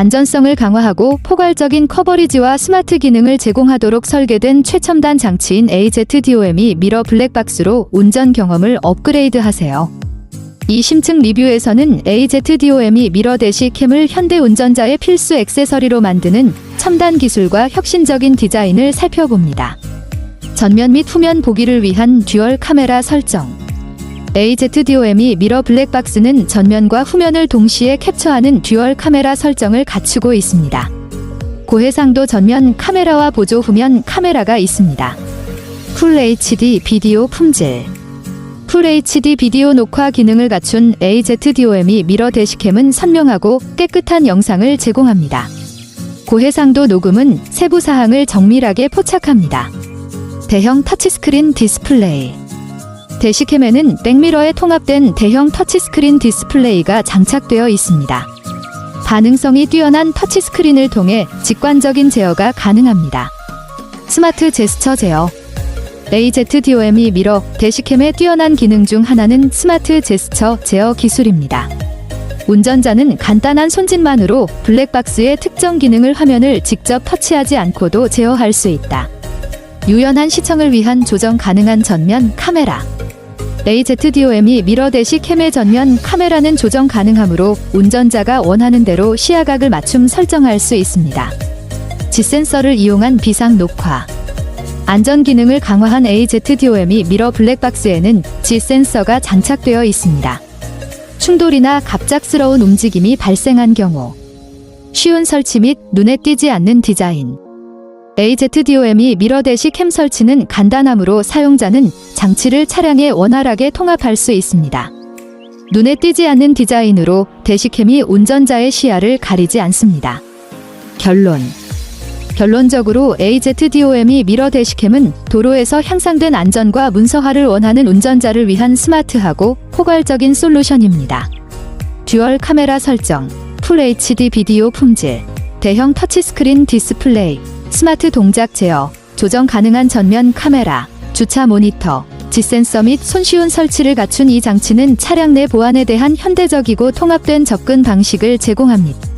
안전성을 강화하고 포괄적인 커버리지와 스마트 기능을 제공하도록 설계된 최첨단 장치인 AZDOM이 미러 블랙박스로 운전 경험을 업그레이드하세요. 이 심층 리뷰에서는 AZDOM이 미러 대시 캠을 현대 운전자의 필수 액세서리로 만드는 첨단 기술과 혁신적인 디자인을 살펴봅니다. 전면 및 후면 보기를 위한 듀얼 카메라 설정. AZDOM이 미러 블랙박스는 전면과 후면을 동시에 캡처하는 듀얼 카메라 설정을 갖추고 있습니다. 고해상도 전면 카메라와 보조 후면 카메라가 있습니다. 풀 HD 비디오 품질. 풀 HD 비디오 녹화 기능을 갖춘 AZDOM이 미러 대시캠은 선명하고 깨끗한 영상을 제공합니다. 고해상도 녹음은 세부 사항을 정밀하게 포착합니다. 대형 터치스크린 디스플레이. 대시캠에는 백미러에 통합된 대형 터치스크린 디스플레이가 장착되어 있습니다. 반응성이 뛰어난 터치스크린을 통해 직관적인 제어가 가능합니다. 스마트 제스처 제어. AZDOM이 미러 대시캠의 뛰어난 기능 중 하나는 스마트 제스처 제어 기술입니다. 운전자는 간단한 손짓만으로 블랙박스의 특정 기능을 화면을 직접 터치하지 않고도 제어할 수 있다. 유연한 시청을 위한 조정 가능한 전면 카메라. AZDOM이 미러 대시 캠의 전면 카메라는 조정 가능하므로 운전자가 원하는 대로 시야각을 맞춤 설정할 수 있습니다. G센서를 이용한 비상 녹화. 안전 기능을 강화한 AZDOM이 미러 블랙박스에는 G센서가 장착되어 있습니다. 충돌이나 갑작스러운 움직임이 발생한 경우 쉬운 설치 및 눈에 띄지 않는 디자인 AZDOM이 미러 대시 캠 설치는 간단하므로 사용자는 장치를 차량에 원활하게 통합할 수 있습니다. 눈에 띄지 않는 디자인으로 대시캠이 운전자의 시야를 가리지 않습니다. 결론 결론적으로 AZDOM이 미러 대시캠은 도로에서 향상된 안전과 문서화를 원하는 운전자를 위한 스마트하고 포괄적인 솔루션입니다. 듀얼 카메라 설정, 풀 HD 비디오 품질, 대형 터치스크린 디스플레이, 스마트 동작 제어, 조정 가능한 전면 카메라, 주차 모니터, G센서 및 손쉬운 설치를 갖춘 이 장치는 차량 내 보안에 대한 현대적이고 통합된 접근 방식을 제공합니다.